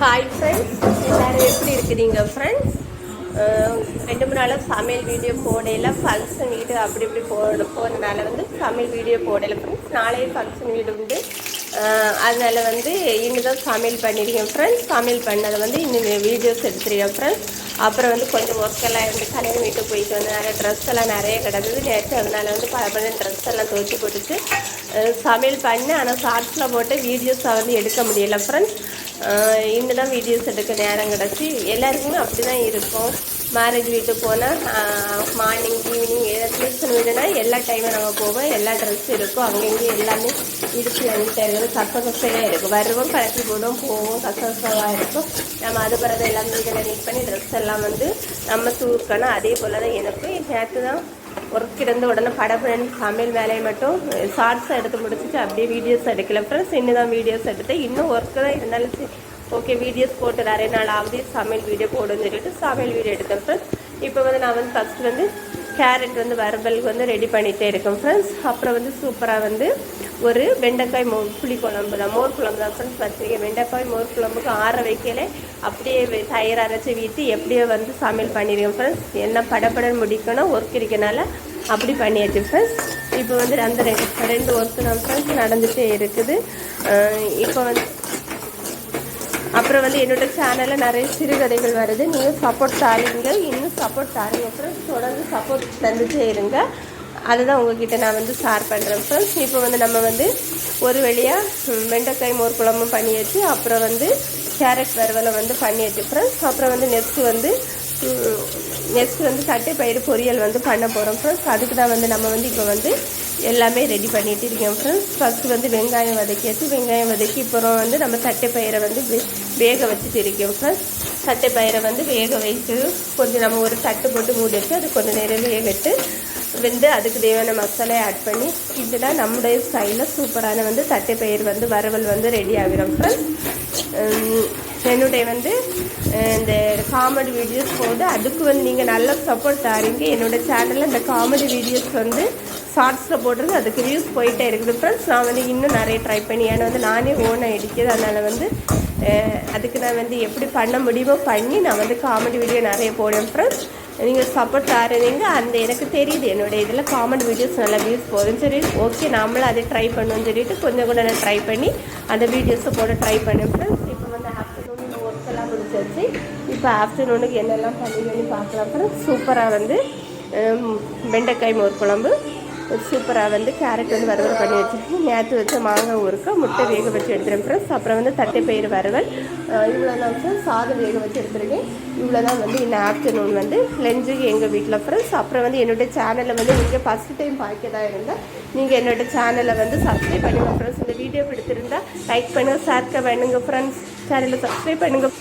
Hi friends எல்லோரும் எப்படி இருக்கிறீங்க ஃப்ரெண்ட்ஸ் ரெண்டு மூணு நாளாக சமையல் வீடியோ போடையில் ஃபங்க்ஷன் வீடு அப்படி இப்படி போட போகிறதுனால வந்து சமையல் வீடியோ போடலை ஃப்ரெண்ட்ஸ் நாளையே ஃபங்க்ஷன் வீடு உண்டு. அதனால் வந்து இன்னும் தான் சமையல் பண்ணியிருக்கேன் ஃப்ரெண்ட்ஸ் சமையல் பண்ணதை வந்து இன்னும் வீடியோஸ் எடுத்துருக்கேன் ஃப்ரெண்ட்ஸ் அப்புறம் வந்து கொஞ்சம் ஒர்க் எல்லாம் இருந்து கல்யாணம் வீட்டுக்கு போயிட்டு வந்து நிறைய ட்ரெஸ் எல்லாம் நிறைய கிடந்தது நேற்று அதனால வந்து பல ட்ரெஸ் எல்லாம் துவச்சி போட்டுச்சு. சமையல் பண்ணேன் ஆனால் ஷார்ட்ஸில் போட்டு வீடியோஸை வந்து எடுக்க முடியல ஃப்ரெண்ட்ஸ் இன்னும் தான் வீடியோஸ் எடுக்க நேரம் கிடச்சி. எல்லாருக்குமே அப்படி தான் இருக்கும். மேரேஜ் வீட்டுக்கு போனால் மார்னிங் ஈவினிங் ஏதாச்சும் வீடுனா எல்லா டைமும் நாங்கள் போவோம். எல்லா ட்ரெஸ்ஸும் இருக்கும். அங்கங்கேயும் எல்லாமே இடிச்சு வந்துட்டே இருக்குது கச கசையாக இருக்கும். வருவோம் கணக்கு போடுவோம் போவோம். கச கசவாக இருக்கும். நம்ம அது பிறகு எல்லாம் வீட்டில் நீட் பண்ணி ட்ரெஸ் எல்லாம் வந்து நம்ம தூக்கணும் அதே போல் தான் எனக்கு நேற்று தான் ஒர்க் இருந்த உடனே படப்படன்னு சமையல் வேலையை மட்டும் ஷார்ட்ஸ் எடுத்து முடிச்சுட்டு அப்படியே வீடியோஸ் எடுக்கல. ஃப்ரெண்ட்ஸ் இன்னும் தான் வீடியோஸ் எடுத்தேன் இன்னும் ஒர்க்கு தான் இருந்தாலும் சரி ஓகே வீடியோஸ் போட்டு நிறைய நாள் ஆகுது சமையல் வீடியோ போடுன்னு சொல்லிட்டு சமையல் வீடியோ எடுத்தேன் ஃப்ரெண்ட்ஸ் இப்போ வந்து நான் வந்து ஃபஸ்ட் வந்து கேரட் வந்து வரபலுக்கு வந்து ரெடி பண்ணிகிட்டே இருக்கும் ஃப்ரெண்ட்ஸ் அப்புறம் வந்து சூப்பராக வந்து ஒரு வெண்டைக்காய் மோ புளி குழம்பு தான். மோர் குழம்பு தான் ஃப்ரெண்ட்ஸ் வச்சுருக்கேன் வெண்டைக்காய் மோர் குழம்புக்கு ஆற வைக்கல. அப்படியே தயிர் அரைச்சி வீட்டு எப்படியோ வந்து சமையல் பண்ணிடுவேன் ஃப்ரெண்ட்ஸ் என்ன படப்படன்னு முடிக்கணும் ஒர்க் இருக்கனால அப்படி பண்ணியாச்சு ஃப்ரெண்ட்ஸ் இப்போ வந்து அந்த ரெண்டு ரெண்டு ஒர்க்கு தான் ஃப்ரெண்ட்ஸ் நடந்துகிட்டே இருக்குது. இப்போ வந்து அப்புறம் வந்து என்னோட சேனலில் நிறைய சிறுகதைகள் வருது. நீங்கள் சப்போர்ட் தாருங்க இன்னும் சப்போர்ட் தாருங்க ஃப்ரெண்ட்ஸ் தொடர்ந்து சப்போர்ட் தந்துட்டே இருங்க. அதுதான் உங்ககிட்ட நான் வந்து ஷேர் பண்ணுறேன் ஃப்ரெண்ட்ஸ் இப்போ வந்து நம்ம வந்து ஒரு வழியாக வெண்டைக்காய் மோர் குழம்பும் பண்ணியாச்சு. அப்புறம் வந்து கேரட் வறுவலை வந்து பண்ணியாச்சு ஃப்ரெண்ட்ஸ் அப்புறம் வந்து நெக்ஸ்ட் வந்து நெக்ஸ்ட் வந்து தட்டை பயிறு பொரியல் வந்து பண்ண போகிறோம் ஃப்ரெண்ட்ஸ் அதுக்கு தான் வந்து நம்ம வந்து இப்போ வந்து எல்லாமே ரெடி பண்ணிட்டு இருக்கோம் ஃப்ரெண்ட்ஸ் ஃபஸ்ட்டு வந்து வெங்காயம் வதக்கியாச்சு. வெங்காயம் வதக்கி அப்புறம் வந்து நம்ம சட்டை பயிரை வந்து வே- வேக வச்சுட்டு இருக்கேன் ஃப்ரெண்ட்ஸ் சட்டை பயிரை வந்து வேக வைத்து கொஞ்சம் நம்ம ஒரு தட்டு போட்டு மூடி வச்சு அது கொஞ்சம் நேரம் வேகட்டு வெந்து அதுக்கு தேவையான மசாலா ஆட் பண்ணி இதுதான் நம்முடைய ஸ்டைலில் சூப்பரான வந்து சட்டை பயிர் வந்து வறுவல் வந்து ரெடி ஆகிடும் ஃப்ரெண்ட்ஸ் என்னுடைய வந்து இந்த காமெடி வீடியோஸ் போது அதுக்கு வந்து நீங்கள் நல்ல சப்போர்ட் தாரீங்க. என்னோட சேனலில் இந்த காமெடி வீடியோஸ் வந்து ஷார்ட்ஸில் போடுறது அதுக்கு வியூஸ் போயிட்டே இருக்குது. ஃப்ரெண்ட்ஸ் நான் வந்து இன்னும் நிறைய ட்ரை பண்ணி ஏன்னா வந்து நானே ஓனாக எடுக்கிறது அதனால் வந்து அதுக்கு நான் வந்து எப்படி பண்ண முடியுமோ பண்ணி நான் வந்து காமெடி வீடியோ நிறைய போடுவேன். ஃப்ரெண்ட்ஸ் நீங்கள் சப்போர்ட் தாருவீங்க அந்த எனக்கு தெரியுது. என்னுடைய இதில் காமெண்ட் வீடியோஸ் நல்லா வியூஸ் போகுதுன்னு சரி ஓகே நாமளும் அதை ட்ரை பண்ணுவோம்னு சொல்லிட்டு கொஞ்சம் கூட நான் ட்ரை பண்ணி அந்த வீடியோஸை போட ட்ரை பண்ணேன் ஃப்ரெண்ட்ஸ் இப்போ வந்து ஆஃப்டர்நூன் ஒர்க் எல்லாம் முடிச்சாச்சு இப்போ ஆஃப்டர்நூனுக்கு என்னெல்லாம் பண்ணி பார்க்கலாம் ஃப்ரெண்ட்ஸ் சூப்பராக வந்து வெண்டைக்காய் மோர் குழம்பு. சூப்பராக வந்து கேரட் வந்து வறுவல் பண்ணி வச்சுருக்கேன். நேற்று வச்ச மாங்காய் ஊறுக்க முட்டை வேக வச்சு எடுத்துருக்கேன் ஃப்ரெண்ட்ஸ் அப்புறம் வந்து தட்டைப்பயிறு வறுவல். இவ்வளோ தான் ஃப்ரெண்ட்ஸ் சாதம் வேக வச்சு எடுத்துருக்கேன். இவ்வளோ தான் வந்து இந்த ஆஃப்டர்நூன் வந்து லஞ்சுக்கு எங்கள் வீட்டில் ஃப்ரெண்ட்ஸ் அப்புறம் வந்து என்னுடைய சேனலில் வந்து நீங்கள் ஃபஸ்ட் டைம் பார்க்க தான் இருந்தால் நீங்கள் என்னோட சேனலை வந்து சப்ஸ்கிரைப் பண்ணுங்கள் ஃப்ரெண்ட்ஸ் இந்த வீடியோ பிடித்திருந்தால் லைக் பண்ணுங்கள் ஷேர் பண்ணுங்கள் ஃப்ரெண்ட்ஸ் சேனலை சப்ஸ்கிரைப் பண்ணுங்கள்